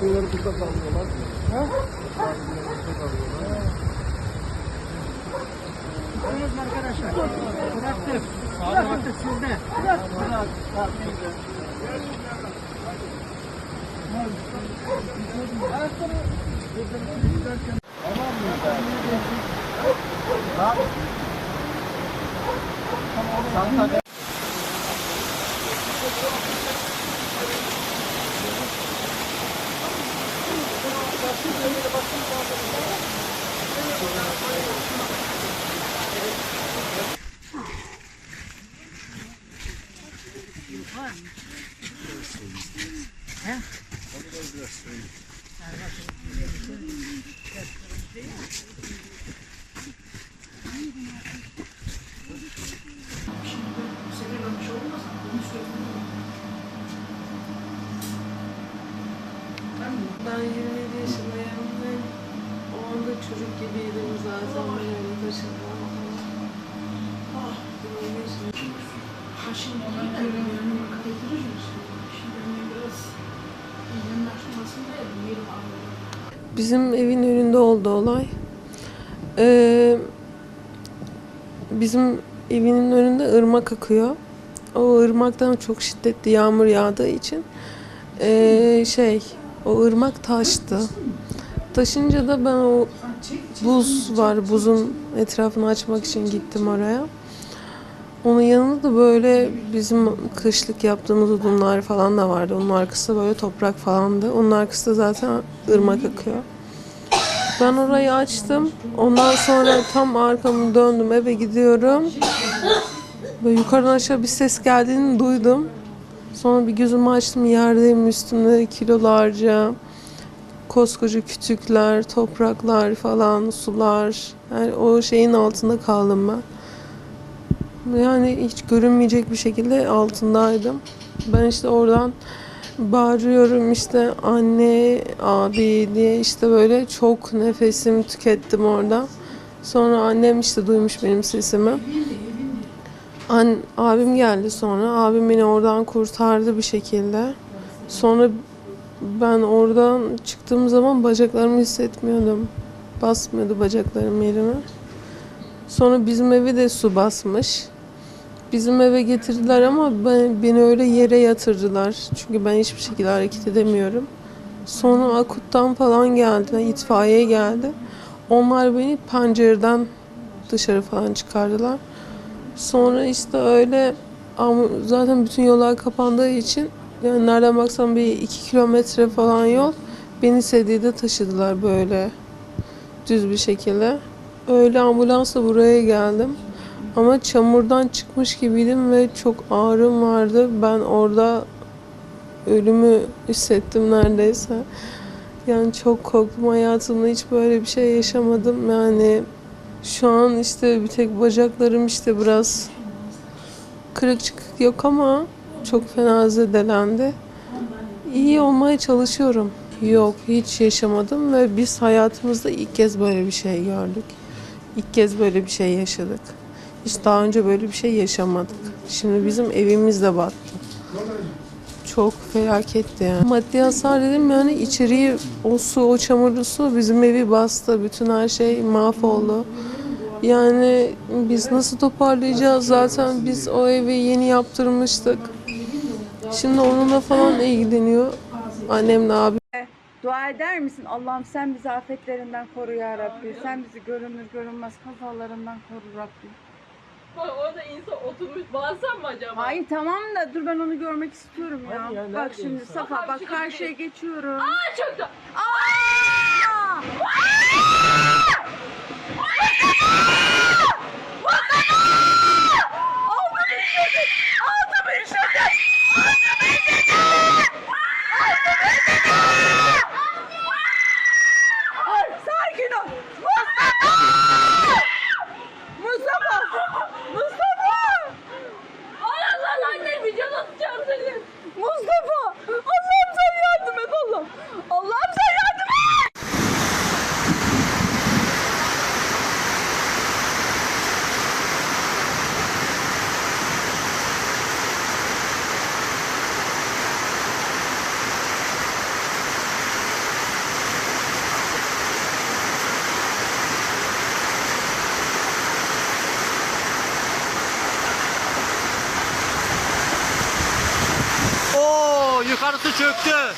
Partileri burada kalıyorlar. Ha? Buyurun arkadaşlar. Bıraktım. Bıraktım sizde. Bırak. Bırak. Ben çocuk gibiydim zaten ben öyle taşındım. Ah, 27 yaşındayım. Başım olan görünüyorum. Kaydırır mısın? Şimdi biraz açılmasın diye bir yerim. Bizim evin önünde oldu olay. Ee, bizim evinin önünde ırmak akıyor. O ırmaktan çok şiddetli yağmur yağdığı için ee, şey o ırmak taştı. Taşınca da ben o buz var buzun etrafını açmak için gittim oraya. Onun yanında da böyle bizim kışlık yaptığımız odunlar falan da vardı. Onun arkası böyle toprak falandı. Onun arkası da zaten ırmak akıyor. Ben orayı açtım. Ondan sonra tam arkamı döndüm eve gidiyorum. Böyle yukarıdan aşağı bir ses geldiğini duydum. Sonra bir gözümü açtım yerdeyim üstümde kilolarca koskoca kütükler, topraklar falan, sular. Yani o şeyin altında kaldım ben. Yani hiç görünmeyecek bir şekilde altındaydım. Ben işte oradan bağırıyorum işte anne, abi diye işte böyle çok nefesim tükettim orada. Sonra annem işte duymuş benim sesimi. An, abim geldi sonra. Abim beni oradan kurtardı bir şekilde. Sonra ben oradan çıktığım zaman bacaklarımı hissetmiyordum. Basmıyordu bacaklarım yerime. Sonra bizim evi de su basmış. Bizim eve getirdiler ama ben, beni öyle yere yatırdılar. Çünkü ben hiçbir şekilde hareket edemiyorum. Sonra akuttan falan geldi, itfaiye geldi. Onlar beni pencereden dışarı falan çıkardılar. Sonra işte öyle ama zaten bütün yollar kapandığı için yani nereden baksan bir iki kilometre falan yol beni sedyeyle taşıdılar böyle düz bir şekilde. Öyle ambulansla buraya geldim. Ama çamurdan çıkmış gibiydim ve çok ağrım vardı. Ben orada ölümü hissettim neredeyse. Yani çok korktum hayatımda hiç böyle bir şey yaşamadım. Yani şu an işte bir tek bacaklarım işte biraz kırık çıkık yok ama çok fena zedelendi. İyi olmaya çalışıyorum. Yok hiç yaşamadım ve biz hayatımızda ilk kez böyle bir şey gördük. İlk kez böyle bir şey yaşadık. Hiç daha önce böyle bir şey yaşamadık. Şimdi bizim evimiz de battı. Çok felaketti yani. Maddi hasar dedim yani içeriği o su, o çamurlu su bizim evi bastı. Bütün her şey mahvoldu. Yani biz nasıl toparlayacağız? Zaten biz o evi yeni yaptırmıştık. Şimdi onunla falan ilgileniyor. Annemle abim. Dua eder misin? Allah'ım sen bizi afetlerinden koru ya Rabbi. Sen bizi görünür görünmez kazalarından koru Rabbi. Bak orada insan oturmuş bağırsam mı acaba? Hayır tamam da dur ben onu görmek istiyorum ya. Ya, bak şimdi insan? Safa bak karşıya geçiyorum. Aa çok da. Aa! Çöktü.